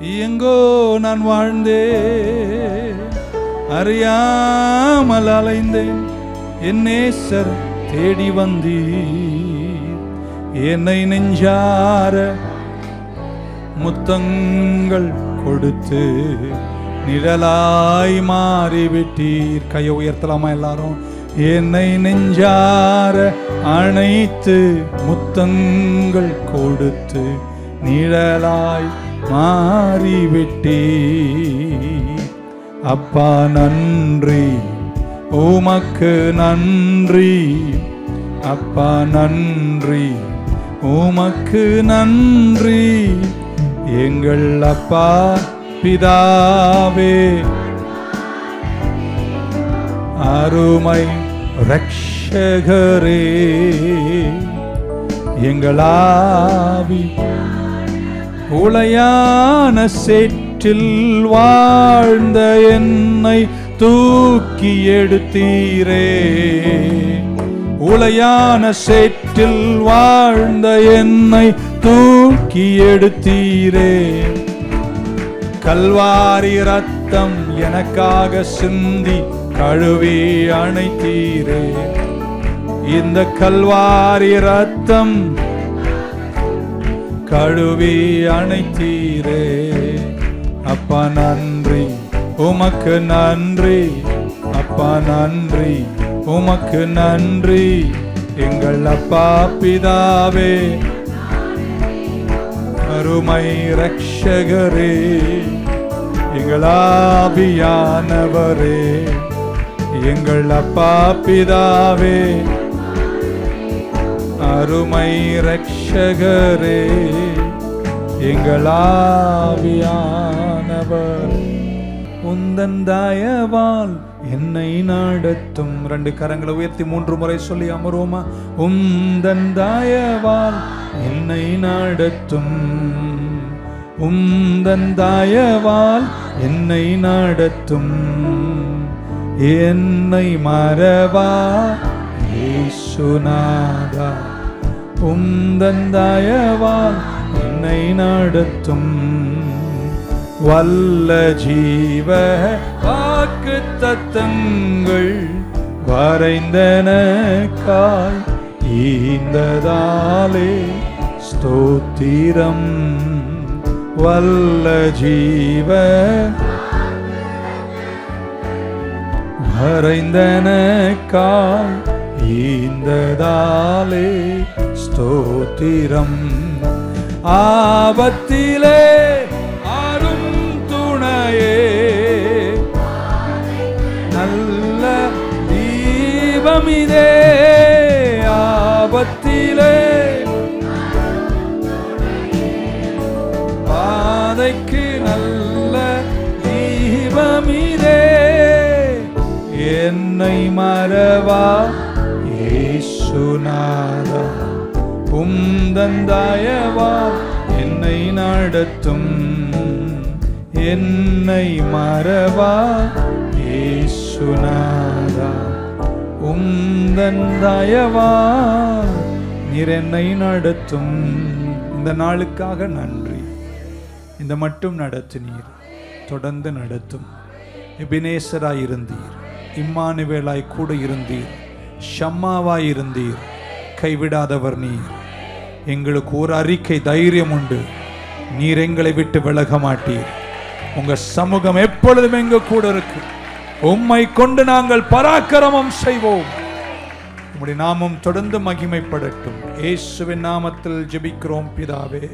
எங்கோ நான் வாழ்ந்தே அறியாமல் அலைந்தேன். என் நேசர் தேடி வந்தீர். என்னை நெஞ்சார முத்தங்கள் கொடுத்து நிழலாய் மாறிவிட்டீர். கையை உயர்த்தலாமா எல்லாரும்? என்னை நெஞ்சார அணைத்து முத்தங்கள் கொடுத்து நிழலாய் மாறிவிட்டே. அப்பா நன்றி. உமக்கு நன்றி. அப்பா நன்றி. உமக்கு நன்றி. எங்கள் அப்பா பிதாவே. அருமை ரக்ஷகரே எங்களாவி உளையான சேற்றில் வாழ்ந்த என்னை தூக்கி எடுத்தீரே. உளையான சேற்றில் வாழ்ந்த என்னை தூக்கி எடுத்தீரே. கல்வாரி ரத்தம் எனக்காக சிந்தி கழுவி அணைத்தீரே. இந்த கல்வாரி ரத்தம் கழுவி அணைத்தீரே. அப்பா நன்றி. உமக்கு நன்றி. அப்பா நன்றி. உமக்கு நன்றி. எங்கள் அப்பா பிதாவே. அருமை ரக்ஷகரே எங்களாபியானவரே எங்கள் அப்பா பிதாவே. அருமை ரட்சகரே எங்களாவியானவர் உந்தன் தயவால் என்னை நடத்தும். ரெண்டு கரங்களை உயர்த்தி மூன்று முறை சொல்லி அமருவோமா? உந்தன் தயவால் என்னை நடத்தும். உந்தன் தயவால் என்னை நடத்தும். என்னை மறவா? இயேசுநாதா உந்தந்தயவால் என்னை நடத்தும். வல்ல ஜீவ வாக்கு தத்தங்கள் வரைந்தன காய் ஈந்ததாலே ஸ்தோத்திரம். வல்ல ஜீவ வரைந்தன காய் ஈந்ததாலே ஸ்தோத்திரம் ஆபத்திலே அரும் துணையே. நல்ல தீபமிதே. ஆபத்திலே பாதைக்கு நல்ல தீபமிதே. என்னை மறவா? ஏசுனா உந்தன் தயவா என்னை நடத்தும். என்னை மறவா ஏசுநாதா உந்தன் தயவா நீர் என்னை நடத்தும். இந்த நாளுக்காக நன்றி. இந்த மட்டும் நடத்தினீர் தொடர்ந்து நடத்தும். எபினேசராய் இருந்தீர் இம்மானுவேலாய் கூட இருந்தீர் ஷம்மாவாய் இருந்தீர் கைவிடாதவர் நீர். எங்களுக்கு ஒரு அறிக்கை தைரியம் உண்டு. நீர் எங்களை விட்டு விலக மாட்டீர். உங்க சமூகம் எப்பொழுதும் எங்க கூட இருக்கு. உம்மை கொண்டு நாங்கள் பராக்கிரமம் செய்வோம். உம்முடைய நாமம் தொடர்ந்து மகிமைப்படட்டும் இயேசுவின் நாமத்தில் ஜெபிக்கிறோம் பிதாவே.